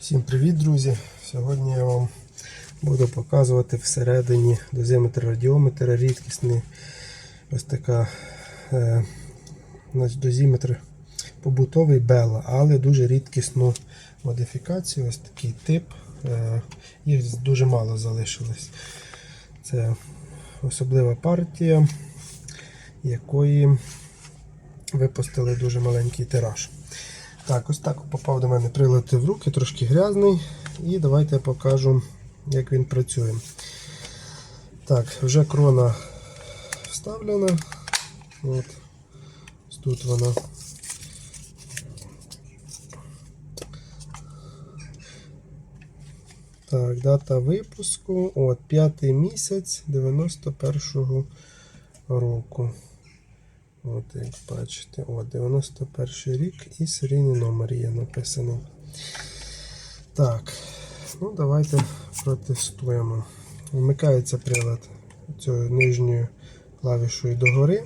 Всім привіт, друзі! Сьогодні я вам буду показувати всередині дозиметр радіометра рідкісний. Ось така е, дозиметр побутовий Bella, але дуже рідкісну модифікацію. Ось такий тип. Е, їх дуже мало залишилось. Це особлива партія, якої випустили дуже маленький тираж. Так, ось так попав до мене прилад в руки, трошки грязний. І давайте я покажу, як він працює. Так, вже крона вставлена. От. Ось тут вона. Так, дата випуску. От, п'ятий місяць 91-го року. От, як бачите, от, 91 рік і серійний номер є написаний. Так, ну давайте протестуємо. Вмикається прилад цією нижньою клавішою догори,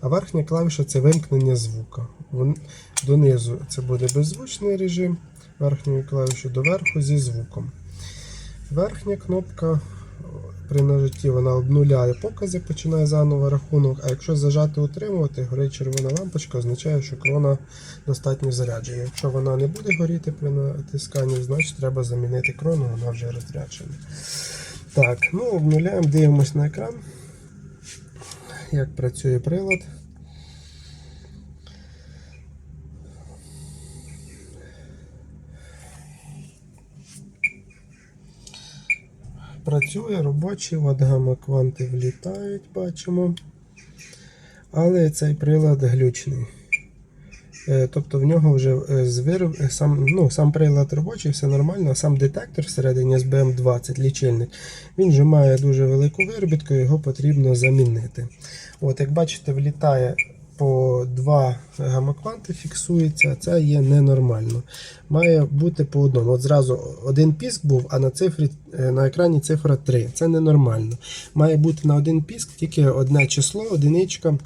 а верхня клавіша це вимкнення звука. Донизу це буде беззвучний режим, верхньою клавішою доверху зі звуком. Верхня кнопка при нажатті вона обнуляє покази, починає заново рахунок. А якщо зажати утримувати, горить червона лампочка, означає, що крона достатньо заряджена. Якщо вона не буде горіти при натисканні, значить треба замінити крону, вона вже розряджена. Так, ну обнуляємо, дивимось на екран, як працює прилад. Працює робочий, от гамма-кванти влітають, бачимо. Але цей прилад глючний. Е, Тобто в нього вже е, з вироб... е, сам, ну, сам прилад робочий, все нормально, а сам детектор всередині SBM20 лічильник, він вже має дуже велику виробітку, його потрібно замінити. От, Як бачите, влітає по два гамма-кванти, фіксується, це є ненормально. Має бути по одному. От зразу один піск був, а на цифрі е, на екрані цифра 3. Це ненормально. Має бути на один піск тільки одне число, одиничка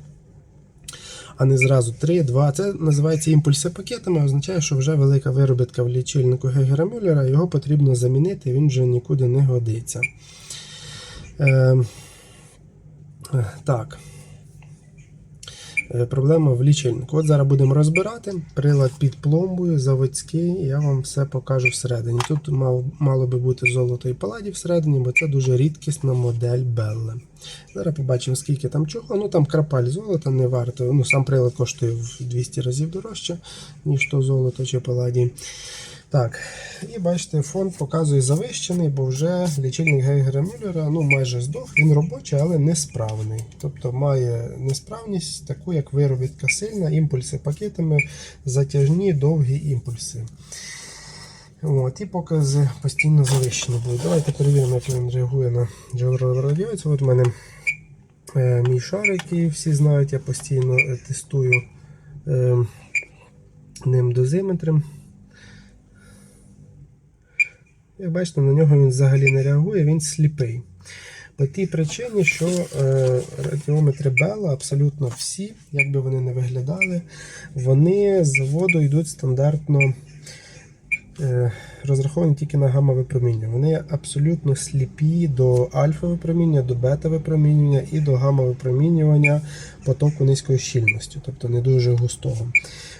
а не зразу 3, 2. Це називається імпульси пакетами, означає, що вже велика виробітка в лічильнику Гегера Мюллера, його потрібно замінити, він вже нікуди не годиться. Е, так. Е, Проблема в лічильнику. От зараз будемо розбирати прилад під пломбою, заводський, я вам все покажу всередині. Тут мав, мало би бути золото і паладі всередині, бо це дуже рідкісна модель Белла. Зараз побачимо, скільки там чого. Ну там крапаль золота не варто. Ну, Сам прилад коштує в 200 разів дорожче, ніж то золото чи паладій. Так, і бачите, фон показує завищений, бо вже лічильник Гейгера Мюллера ну, майже здох. Він робочий, але несправний. Тобто має несправність, таку як виробітка сильна, імпульси пакетами, затяжні, довгі імпульси. От, І покази постійно завищені будуть. Давайте перевіримо, як він реагує на джерело радіацію. От у мене е, мій шар, який всі знають, я постійно тестую е, ним дозиметром. Як бачите, на нього він взагалі не реагує, він сліпий. По тій причині, що е, радіометри Bella, абсолютно всі, як би вони не виглядали, вони з заводу йдуть стандартно розраховані тільки на гамма-випроміння. Вони абсолютно сліпі до альфа-випроміння, до бета-випромінювання і до гамма-випромінювання потоку низької щільності, тобто не дуже густого.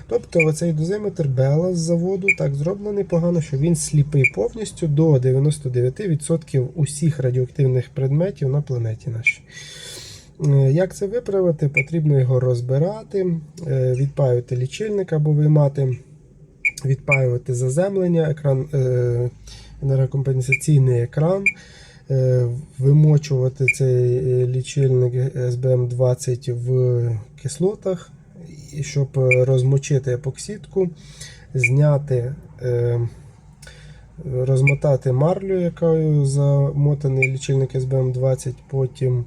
Тобто оцей дозиметр Bella з заводу так зроблений погано, що він сліпий повністю до 99% усіх радіоактивних предметів на планеті нашій. Е, Як це виправити? Потрібно його розбирати, е, відпаювати лічильник або виймати, відпаювати заземлення, екран, е, енергокомпенсаційний екран, е, вимочувати цей е, лічильник SBM20 в кислотах, щоб е, розмочити епоксидку, зняти. Розмотати марлю, якою замотаний лічильник SBM20, потім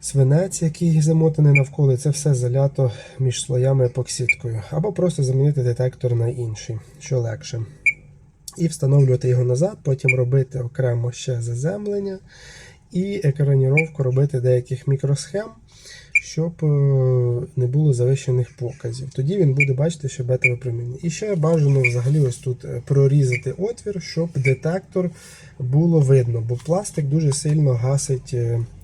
свинець, який замотаний навколо, це все залято між слоями епоксидкою. Або просто замінити детектор на інший, що легше. І встановлювати його назад, потім робити окремо ще заземлення і екраніровку робити деяких мікросхем, щоб е, не було завищених показів. Тоді він буде бачити, що бета випромінює. І ще бажано взагалі ось тут е, прорізати отвір, щоб детектор було видно, бо пластик дуже сильно гасить.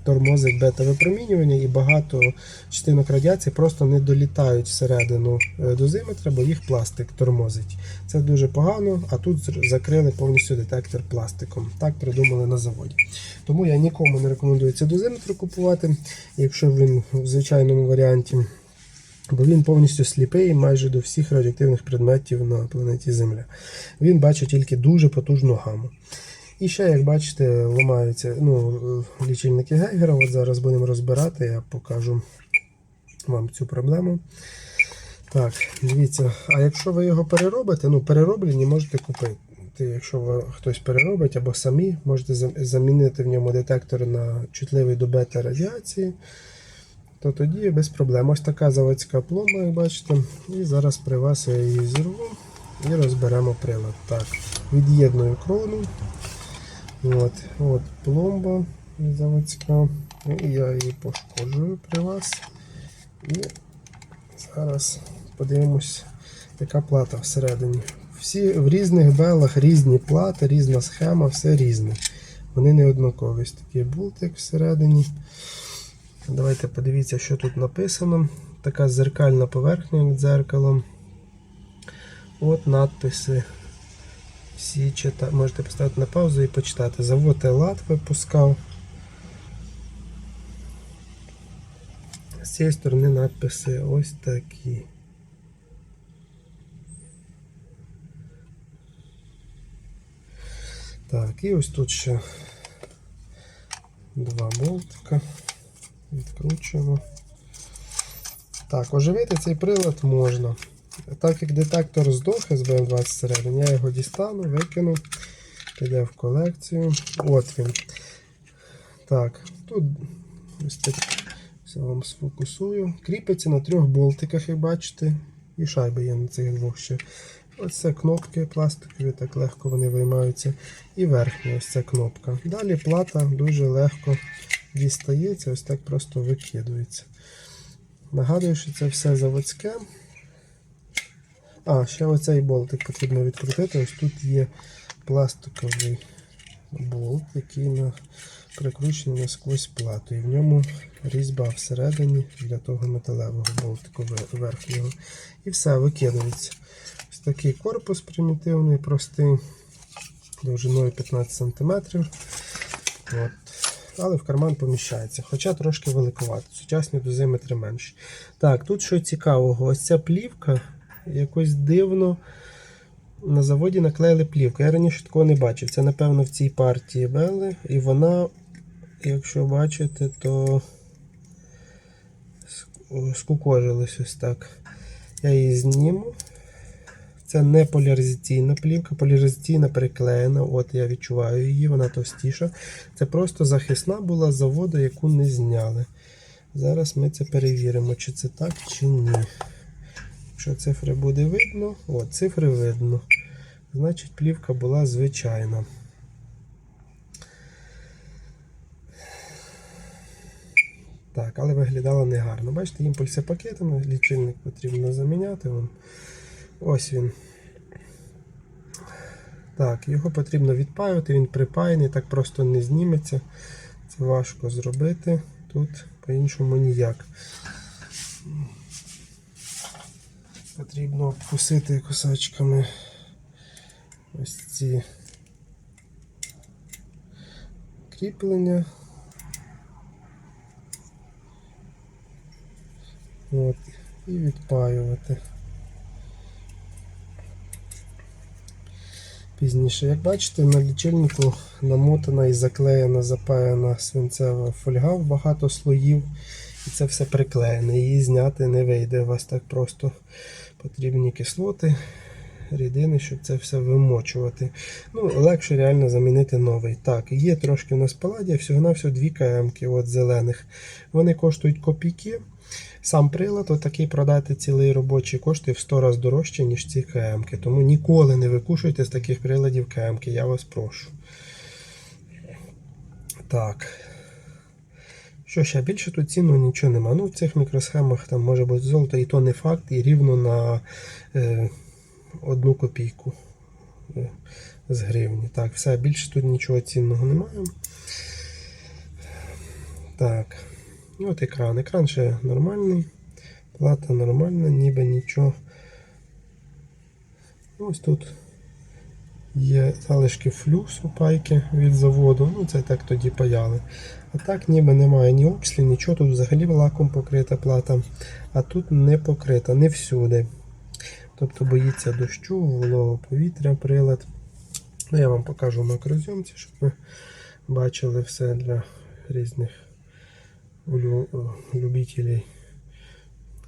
Тормозить бета-випромінювання і багато частинок радіації просто не долітають всередину е, дозиметра, бо їх пластик тормозить. Це дуже погано, а тут закрили повністю детектор пластиком. Так придумали на заводі. Тому я нікому не рекомендую цей дозиметр купувати, якщо він в звичайному варіанті. Бо він повністю сліпий майже до всіх радіоактивних предметів на планеті Земля. Він бачить тільки дуже потужну гаму. І ще, як бачите, ламаються ну, лічильники Гейгера. От зараз будемо розбирати, я покажу вам цю проблему. Так, дивіться, а якщо ви його переробите, ну перероблені можете купити. Якщо хтось переробить або самі, можете замінити в ньому детектор на чутливий до бета радіації, то тоді без проблем. Ось така заводська пломба, як бачите. І зараз при вас я її зірву і розберемо прилад. Так, від'єдную крону. От, от пломба заводська. І я її пошкоджую при вас. І зараз подивимось, яка плата всередині. Всі в різних белах різні плати, різна схема, все різне. Вони не однакові. Ось болтик всередині. Давайте подивіться, що тут написано. Така зеркальна поверхня, як дзеркало. От надписи. Всі чита... Можете поставити на паузу і почитати. Завод Елат випускав. З цієї сторони надписи ось такі. Так, і ось тут ще два болтика. Відкручуємо. Так, оживити цей прилад можна. Так як детектор здох з БМ20 всередині, я його дістану, викину, піде в колекцію. От він. Так, тут ось так все вам сфокусую. Кріпиться на трьох болтиках, як бачите. І шайби є на цих двох ще. Ось це кнопки пластикові, так легко вони виймаються. І верхня ось ця кнопка. Далі плата дуже легко дістається, ось так просто викидується. Нагадую, що це все заводське. А, ще оцей болтик потрібно відкрутити. Ось тут є пластиковий болт, який прикручений насквозь плату. І в ньому різьба всередині для того металевого болтику верхнього. І все, викидується. Ось такий корпус примітивний, простий, довжиною 15 см. От. Але в карман поміщається, хоча трошки великувато. Сучасні дозиметри менші. Так, тут що цікавого, ось ця плівка якось дивно. На заводі наклеїли плівку. Я раніше такого не бачив. Це, напевно, в цій партії Белли. І вона, якщо бачите, то ск- скукожилась ось так. Я її зніму. Це не поляризаційна плівка, поляризаційна приклеєна. От я відчуваю її, вона товстіша. Це просто захисна була з заводу, яку не зняли. Зараз ми це перевіримо, чи це так, чи ні. Якщо цифри буде видно, о, цифри видно. Значить, плівка була звичайна. Так, але виглядала негарно. Бачите, імпульси пакетами, лічильник потрібно заміняти. Ось він. Так, його потрібно відпаювати, він припаяний, так просто не зніметься. Це важко зробити. Тут по-іншому ніяк. Потрібно обкусити кусачками ось ці кріплення. От, і відпаювати. Пізніше, як бачите, на лічильнику намотана і заклеєна, запаяна свинцева фольга в багато слоїв. І це все приклеєне. Її зняти не вийде. У вас так просто потрібні кислоти, рідини, щоб це все вимочувати. Ну, легше реально замінити новий. Так, є трошки у нас паладія, всього-навсього 2 км от зелених. Вони коштують копійки. Сам прилад, отакий продати цілий робочий, коштує в 100 разів дорожче, ніж ці КМ-ки. Тому ніколи не викушуйте з таких приладів КМ-ки, я вас прошу. Так, Що ще більше тут цінного нічого нема. Ну, в цих мікросхемах там може бути золото, і то не факт, і рівно на е, одну копійку е, з гривні. Так, все, більше тут нічого цінного немає. Так. І от екран. Екран ще нормальний. Плата нормальна, ніби нічого. Ось тут є залишки флюсу пайки від заводу. Ну, це так тоді паяли. А так ніби немає ні окслі, нічого. Тут взагалі лаком покрита плата. А тут не покрита, не всюди. Тобто боїться дощу, вологого повітря, прилад. Ну, я вам покажу макрозйомці, щоб ви бачили все для різних любителів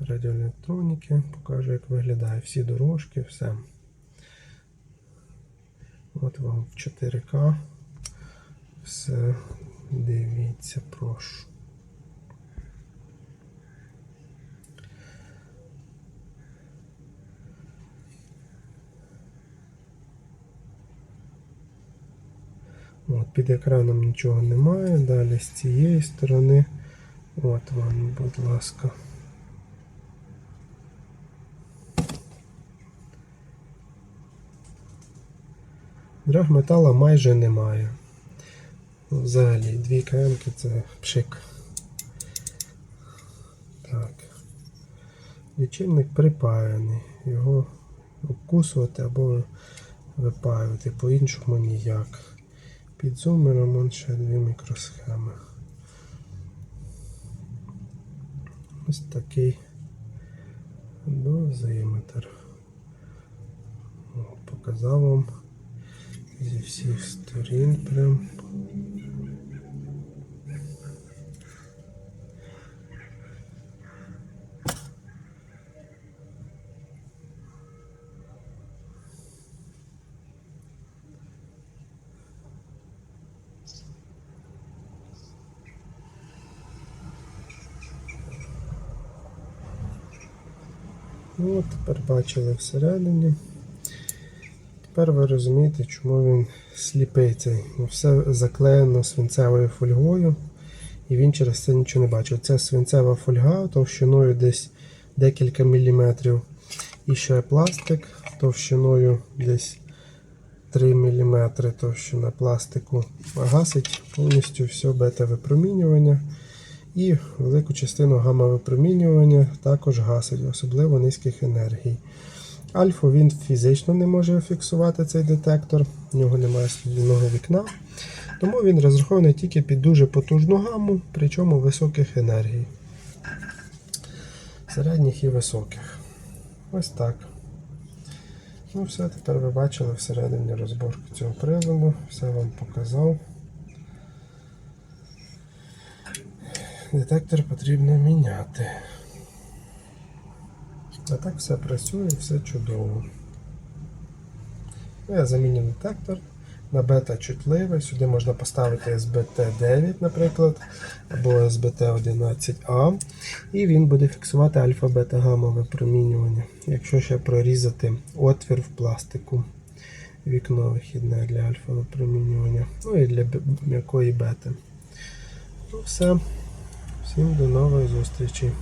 радіоелектроніки. Покажу, як виглядає всі дорожки, все. От вам в 4К. Все. Дивіться, прошу. От, під екраном нічого немає. Далі з цієї сторони. От вам, будь ласка. Драгметала майже немає. Взагалі, дві кремки це пшик. Так. Лічильник припаяний. Його обкусувати або випаювати, по-іншому ніяк. Під зумером ще дві мікросхеми. Ось такий дозиметр. Показав вам зі всіх сторін прям. Ну, от тепер бачили всередині. Тепер ви розумієте, чому він сліпий цей. Все заклеєно свинцевою фольгою, і він через це нічого не бачив. Це свинцева фольга товщиною десь декілька міліметрів. І ще пластик товщиною десь 3 мм товщина пластику. Гасить повністю все бета-випромінювання. І велику частину гамма-випромінювання також гасить, особливо низьких енергій. Альфу він фізично не може фіксувати цей детектор, в нього немає слідного вікна. Тому він розрахований тільки під дуже потужну гамму, причому високих енергій. Середніх і високих. Ось так. Ну все, тепер ви бачили всередині розборку цього приладу, все вам показав. Детектор потрібно міняти. А так все працює, все чудово. Ну, Я замінив детектор на бета чутливий. Сюди можна поставити SBT9, наприклад, або SBT11A. І він буде фіксувати альфа-бета гамма випромінювання. Якщо ще прорізати отвір в пластику. Вікно вихідне для альфа випромінювання. Ну і для м'якої бети. Ну все. Всім до нової зустрічі.